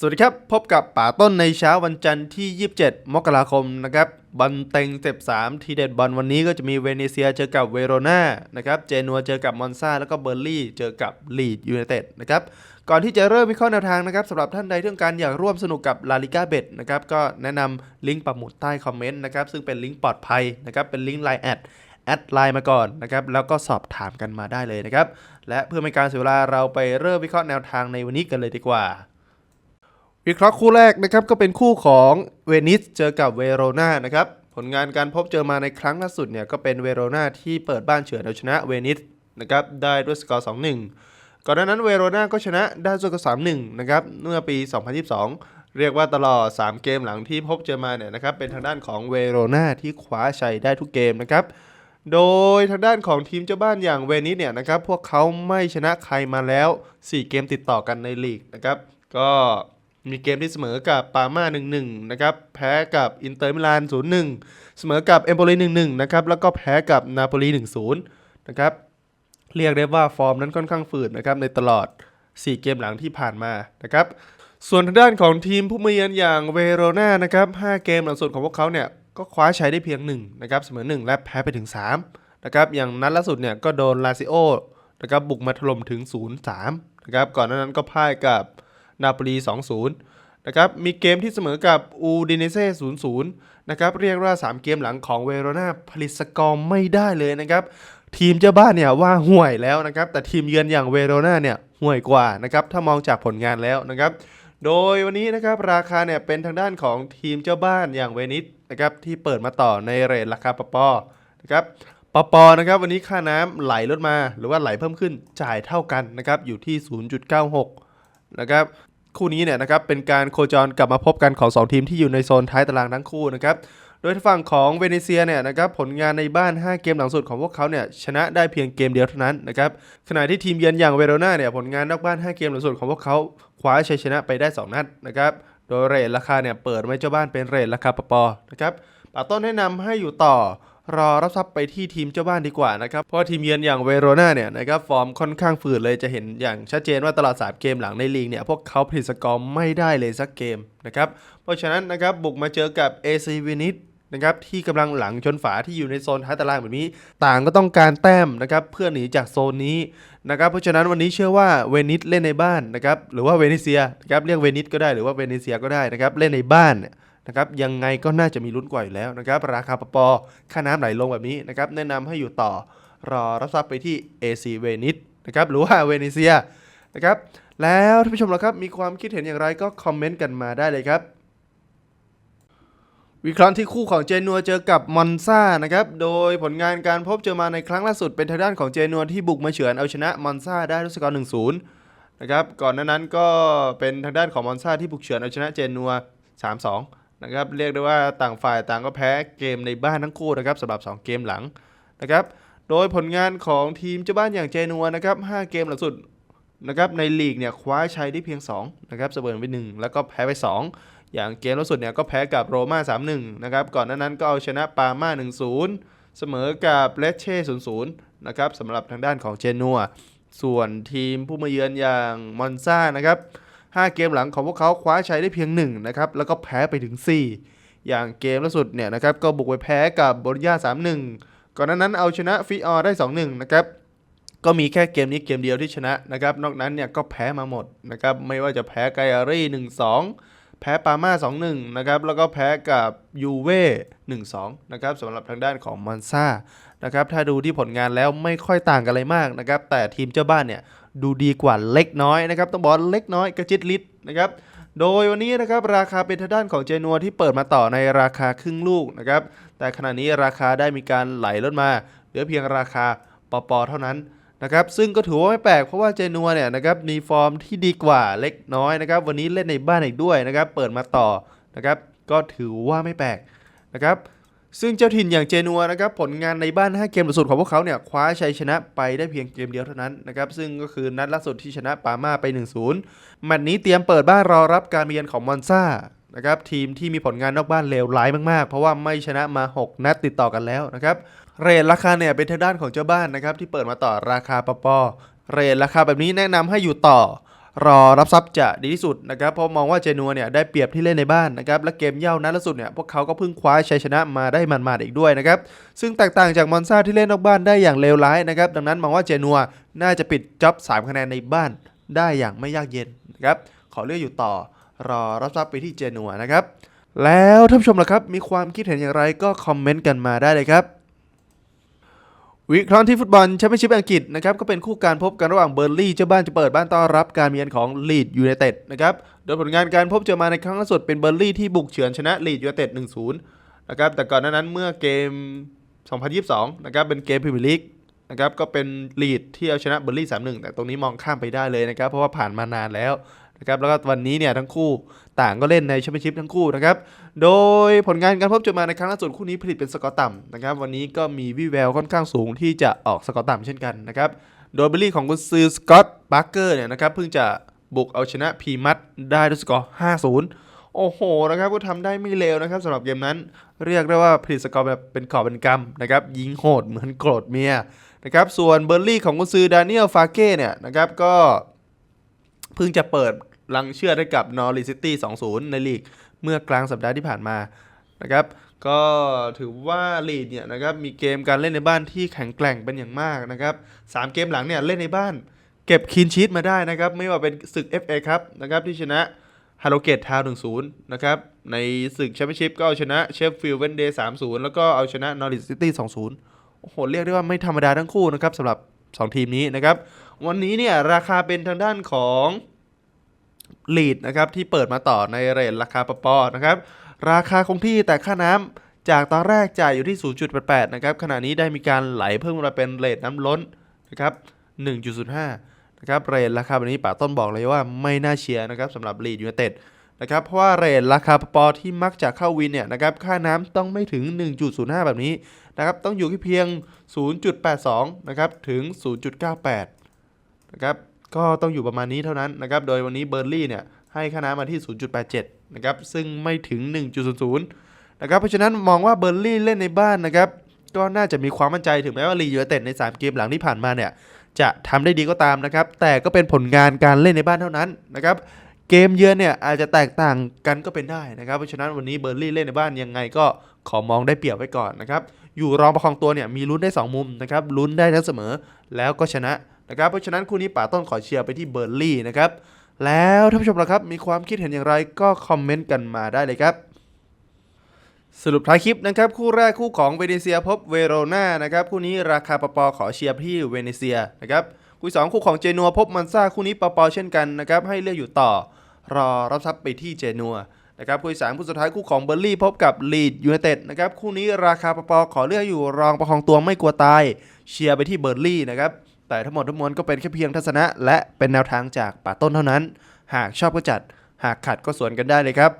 สวัสดีครับ พบกับป่าต้นในเช้าวันจันทร์ที่ 27 มกราคมนะครับบอลเต็งเต็บ3ทีเด็ดบอลวันนี้ก็จะมีเวเนเซียเจอกับเวโรนานะครับเจนัวเจอกับมอนซาแล้วก็เบอร์ลี่เจอกับลีดยูไนเต็ดนะครับก่อนที่จะเริ่มวิเคราะห์แนวทางนะครับสำหรับท่านใดที่ต้องการอยากร่วมสนุกกับลาลิก้าเบดนะครับก็แนะนำลิงก์ปักหมุดใต้คอมเมนต์นะครับซึ่งเป็นลิงก์ปลอดภัยนะครับเป็นลิงก์ไลน์แอดแอดไลน์มาก่อนนะครับแล้วก็สอบถามกันมาได้เลยนะครับและเพื่อไม่ให้การเสียเวลาเราไปเริ่มวิเคราะห์แนวทางในวันนี้กันเลยดีกว่า วิเคราะห์คู่แรกนะครับก็เป็นคู่ของเวนิสเจอกับเวโรนานะครับผลงานการพบเจอมาในครั้งล่าสุดเนี่ยก็เป็นเวโรนาที่เปิดบ้านเฉือนเอาชนะเวนิสนะครับได้ด้วยสกอร์ 2-1 ก่อนหน้านั้นเวโรนาก็ชนะได้ด้วยสกอร์ 3-1 นะครับเมื่อปี 2022 เรียกว่าตลอด 3 เกมหลังที่พบเจอมาเนี่ยนะครับเป็นทางด้านของเวโรนาที่คว้าชัยได้ทุกเกมนะครับโดยทางด้านของทีมเจ้าบ้านอย่างเวนิสเนี่ยนะครับพวกเขาไม่ชนะใครมาแล้ว 4 เกมติดต่อกันในลีกนะครับก็ มีเกมที่เสมอกับปาร์มา1-1นะครับ แพ้กับอินเตอร์มิลาน0-1 เสมอกับเอมโปลี1-1นะครับ แล้วก็แพ้กับนาโปลี1-0นะครับ เรียกได้ว่าฟอร์มนั้นค่อนข้างฝืดนะครับในตลอด 4 เกมหลังที่ผ่านมานะครับ ส่วนทางด้านของทีมผู้มาเยือนอย่างเวโรนานะครับ 5 เกมหลังสุดของพวกเขาเนี่ยก็คว้าใชัยได้เพียง1นะครับเสมอ 1 และแพ้ไปถึง3นะครับ อย่างนัดล่าสุดเนี่ยก็โดนลาซิโอนะครับบุกมาถล่มถึง 0-3นะครับ ก่อนหน้านั้นก็พ่ายกับ นาปลี 2-0 นะครับ มีเกมที่เสมอกับอูดิเนเซ่ 0-0 นะครับ เรียกว่า 3 เกมหลังของเวโรนาผลิตสกอร์ไม่ได้เลยนะครับ ทีมเจ้าบ้านเนี่ยว่าห่วยแล้วนะครับ แต่ทีมเยือนอย่างเวโรนาเนี่ยห่วยกว่านะครับ ถ้ามองจากผลงานแล้วนะครับ โดยวันนี้นะครับราคาเนี่ยเป็นทางด้านของทีมเจ้าบ้านอย่างเวนิสนะครับที่เปิดมาต่อในเรทราคาปปอนะครับปปอนะครับวันนี้ค่าน้ำไหลลดมา หรือว่าไหลเพิ่มขึ้นจ่ายเท่ากันนะครับอยู่ที่ 0.96 นะครับ คู่นี้เนี่ยนะครับเป็นการโคจรกลับมาพบกันของ 2 ทีมที่อยู่ในโซนท้ายตารางทั้งคู่นะครับโดยฝั่งของเวเนเซียเนี่ยนะครับผลงานในบ้าน 5 เกมหลังสุดของพวกเขาเนี่ยชนะได้เพียงเกมเดียวเท่านั้นนะครับขณะที่ทีมเยือนอย่างเวโรนาเนี่ยผลงานนอกบ้าน 5 เกมหลังสุดของพวกเขาคว้าชัยชนะไปได้ 2 นัดนะครับโดยเรทราคาเนี่ยเปิดไว้เจ้าบ้านเป็นเรทราคาปปอนะครับป่าต้นแนะนำให้อยู่ต่อ รอรับทรัพย์ไปที่ทีมเจ้าบ้านดีกว่านะครับ เพราะทีมเยือนอย่างเวโรนาเนี่ยนะครับฟอร์มค่อนข้างฝืดเลยจะเห็นอย่างชัดเจนว่าตลอด 3 เกมหลังในลีกเนี่ยพวกเขาผลิตสกอร์ไม่ได้เลยสักเกมนะครับเพราะฉะนั้นนะครับบุกมาเจอกับ AC วินิสนะครับที่กำลังหลังชนฝาที่อยู่ในโซนท้ายตารางแบบนี้ ต่างก็ต้องการแต้มนะครับเพื่อหนีจากโซนนี้นะครับเพราะฉะนั้นวันนี้เชื่อว่าเวนิสเล่นในบ้านนะครับหรือว่าเวเนเซียนะครับเรียกเวนิสก็ได้หรือว่าเวเนเซียก็ได้นะครับเล่นในบ้านเนี่ย นะครับยังไงก็น่าจะมีลุ้นกว่าอยู่แล้วนะครับราคาปปค่าน้ำไหลลงแบบนี้นะครับแนะนำให้อยู่ต่อรอรับทรัพย์ไปที่ AC เวนิสนะครับหรือว่าเวเนเซียนะครับแล้วท่านผู้ชมล่ะครับมีความคิดเห็นอย่างไรก็คอมเมนต์กันมาได้เลยครับวิเคราะห์ที่คู่ของเจนัวเจอกับมอนซานะครับ โดยผลงานการพบเจอมาในครั้งล่าสุดเป็นทางด้านของเจนัวที่บุกมาเฉือนเอาชนะมอนซาได้ด้วยสกอร์1-0นย์นะครับ ก่อนหน้านั้นก็เป็นทางด้านของมอนซาที่บุกเฉือนเอาชนะเจนัว3-2 นะครับเรียกได้ว่าต่างฝ่ายต่างก็แพ้เกมในบ้านทั้งคู่นะครับสำหรับ 2 เกมหลังนะครับโดยผลงานของทีมเจ้าบ้านอย่างเจนัวนะครับ5เกมหลังสุดนะครับในลีกเนี่ยคว้าชัยได้เพียง2นะครับเสมอไป 1 แล้วก็แพ้ไป 2 อย่างเกมล่าสุดเนี่ยก็แพ้กับโรม่า3-1นะครับก่อนหน้านั้นก็เอาชนะปาร์มา1-0 เสมอกับเลเช่0-0นะครับสำหรับทางด้านของเจนัวส่วนทีมผู้มาเยือนอย่างมอนซ่านะครับ 5 เกมหลังของพวกเขาคว้าชัยได้เพียง1นะครับแล้วก็แพ้ไปถึง 4 อย่างเกมล่าสุดเนี่ยนะครับก็บุกไปแพ้กับบริยา3-1 ก่อนนั้นเอาชนะฟิออร์ได้ 2-1 นะครับก็มีแค่เกมนี้เกมเดียวที่ชนะนะครับนอกนั้นเนี่ยก็แพ้มาหมดนะครับไม่ว่าจะแพ้ไกอารี่ 1-2 แพ้ปาม่า 2-1 นะครับแล้วก็แพ้กับยูเว่1-2 นะครับสำหรับทางด้านของมอนซานะครับถ้าดูที่ผลงานแล้วไม่ค่อยต่างกันอะไรมากนะครับแต่ทีมเจ้าบ้านเนี่ย ดูดีกว่าเล็กน้อยนะครับต้องบอกเล็กน้อยกระจิตลิดนะครับโดยวันนี้นะครับราคาเป็นทางด้านของเจนัวที่เปิดมาต่อในราคาครึ่งลูกนะครับแต่ขณะนี้ราคาได้มีการไหลลดมาเหลือเพียงราคาปปเท่านั้นนะครับซึ่งก็ถือว่าไม่แปลกเพราะว่าเจนัวเนี่ยนะครับมีฟอร์มที่ดีกว่าเล็กน้อยนะครับวันนี้เล่นในบ้านอีกด้วยนะครับเปิดมาต่อนะครับก็ถือว่าไม่แปลกนะครับ ซึ่งเจ้าถิ่นอย่างเจนัวนะครับผลงานในบ้าน 5 เกมล่าสุดของพวกเขาเนี่ยคว้าชัยชนะไปได้เพียงเกมเดียวเท่านั้นนะครับซึ่งก็คือนัดล่าสุดที่ชนะปาร์มาไป 1-0 แมตช์นี้เตรียมเปิดบ้านรอรับการมาเยือนของมอนซานะครับทีมที่มีผลงานนอกบ้านเลวร้ายมากๆ เพราะว่าไม่ชนะมา 6 นัดติดต่อกันแล้วนะครับเรทราคาเนี่ยเป็นทางด้านของเจ้าบ้านนะครับที่เปิดมาต่อราคาปปอเรทราคาแบบนี้แนะนำให้อยู่ต่อ รอรับทรัพย์จะดีที่สุดนะครับเพราะมองว่าเจนัวเนี่ยได้เปรียบที่เล่นในบ้านนะครับและเกมเย่านัดล่าสุดเนี่ยพวกเขาก็เพิ่งคว้าชัยชนะมาได้มันๆอีกด้วยนะครับซึ่งแตกต่างจากมอนซาที่เล่นนอกบ้านได้อย่างเลวร้ายนะครับดังนั้นมองว่าเจนัวน่าจะปิดจ็อบ3คะแนนในบ้านได้อย่างไม่ยากเย็นนะครับขอเลือกอยู่ต่อรอรับทรัพย์ไปที่เจนัวนะครับแล้วท่านผู้ชมล่ะครับมีความคิดเห็นอย่างไรก็คอมเมนต์กันมาได้เลยครับ วิเคราะห์ที่ฟุตบอลแชมเปี้ยนชิพอังกฤษนะครับก็เป็นคู่การพบกันระหว่างเบอร์ลี่เจ้าบ้านจะเปิดบ้านต้อนรับการมาเยือนของลีดยูไนเต็ดนะครับโดยผลงานการพบเจอมาในครั้งล่าสุดเป็นเบอร์ลี่ที่บุกเฉือนชนะลีดยูไนเต็ด1-0นะครับแต่ก่อนหน้านั้นเมื่อเกม 2022นะครับเป็นเกมพรีเมียร์ลีกนะครับก็เป็นลีดที่เอาชนะเบอร์ลี่3-1 แต่ตรงนี้มองข้ามไปได้เลยนะครับเพราะว่าผ่านมานานแล้ว นะครับแล้วก็วันนี้เนี่ยทั้งคู่ต่างก็เล่นในแชมเปี้ยนชิพทั้งคู่นะครับโดยผลงานการพบเจอมาในครั้งล่าสุดคู่นี้ผลิตเป็นสกอร์ต่ำนะครับวันนี้ก็มีวิแววค่อนข้างสูงที่จะออกสกอร์ต่ำเช่นกันนะครับโดยเบลลี่ของกุนซือสกอตบาร์เกอร์เนี่ยนะครับเพิ่งจะบุกเอาชนะพีมัดได้ด้วยสกอร์ 5-0 โอ้โหนะครับก็ทำได้ไม่เลวนะครับสำหรับเกมนั้น เรียกได้ว่าผลิตสกอร์แบบเป็นขอบเป็นกำนะครับยิงโหดเหมือนโกรธเมียนะครับส่วนเบอร์ลี่ของกุนซือดานิเอลฟาเก้เนี่ยนะครับก็ เพิ่งจะเปิดลังเชื่อดให้กับนอริซิตี้2-0 ในลีก เมื่อกลางสัปดาห์ที่ผ่านมานะครับก็ถือว่าลีดเนี่ยนะครับมีเกมการเล่นในบ้านที่แข็งแกร่งเป็นอย่างมากนะครับสามเกมหลังเนี่ยเล่นในบ้าน เก็บคีนชีตมาได้นะครับ ไม่ว่าเป็นศึก FA ครับนะครับที่ชนะฮาร์โลเกตทาวน์1-0นะครับในศึกแชมเปี้ยนชิพก็เอาชนะเชฟฟิลด์เวนเดย์3-0แล้วก็เอาชนะนอริซิตี้2-0โอ้โห เรียกได้ว่าไม่ธรรมดาทั้งคู่นะครับสำหรับ 2 ทีมนี้นะครับ วันนี้เนี่ยราคาเป็นทางด้านของลีดนะครับที่เปิดมาต่อในเรทราคาปปอนะครับราคาคงที่แต่ค่าน้ำจากตอนแรกจ่ายอยู่ที่ 0.88 นะครับขณะนี้ได้มีการไหลเพิ่มมาเป็นเรทน้ำล้นนะครับ 1.05 นะครับเรทราคาแบบนี้ป่าต้นบอกเลยว่าไม่น่าเชียร์นะครับสำหรับลีดยูไนเต็ดนะครับเพราะว่าเรทราคาปปอที่มักจะเข้าวินเนี่ยนะครับค่าน้ำต้องไม่ถึง 1.05 แบบนี้นะครับต้องอยู่ที่เพียง 0.82 นะครับถึง 0.98 นะครับก็ต้องอยู่ประมาณนี้เท่านั้นนะครับโดยวันนี้เบอร์ลี่เนี่ยให้ค่าน้ำมาที่ 0.87 นะครับซึ่งไม่ถึง 1.00 นะครับเพราะฉะนั้นมองว่าเบอร์ลี่เล่นในบ้านนะครับก็น่าจะมีความมั่นใจถึงแม้ว่าลียูเต็ดใน 3 เกมหลังที่ผ่านมาเนี่ยจะทำได้ดีก็ตามนะครับ แต่ก็เป็นผลงานการเล่นในบ้านเท่านั้นนะครับ เกมเยือนเนี่ยอาจจะแตกต่างกันก็เป็นได้นะครับ เพราะฉะนั้นวันนี้เบอร์ลี่เล่นในบ้านยังไงก็ขอมองได้เปรียบไว้ก่อนนะครับ อยู่รองประคองตัวเนี่ยมีลุ้นได้ 2 มุมนะครับ ลุ้นได้ทั้งเสมอแล้วก็ชนะ นะครับเพราะฉะนั้นคู่นี้ป่าต้นขอเชียร์ไปที่เบอร์ลี่นะครับแล้วท่านผู้ชมล่ะครับมีความคิดเห็นอย่างไรก็คอมเมนต์กันมาได้เลยครับสรุปท้ายคลิปนะครับคู่แรกคู่ของเวเนเซียพบเวโรนานะครับคู่นี้ราคาปปขอเชียร์ที่เวเนเซียนะครับคู่สองคู่ของเจนัวพบมันซ่าคู่นี้ปปเช่นกันนะครับให้เลือกอยู่ต่อ รอรับทรัพย์ไปที่เจนัวนะครับคู่สามคู่สุดท้ายคู่ของเบอร์ลี่พบกับลีดยูไนเต็ดนะครับคู่นี้ราคาปปขอเลือกอยู่รองประคองตัวไม่กลัวตายเชียร์ไปที่เบอร์ลี่นะครับ แต่ทั้งหมดทั้งมวลก็เป็นแค่เพียงทัศนะ และเป็นแนวทางจากป่าต้นเท่านั้น หากชอบก็จัด หากขัดก็สวนกันได้เลยครับ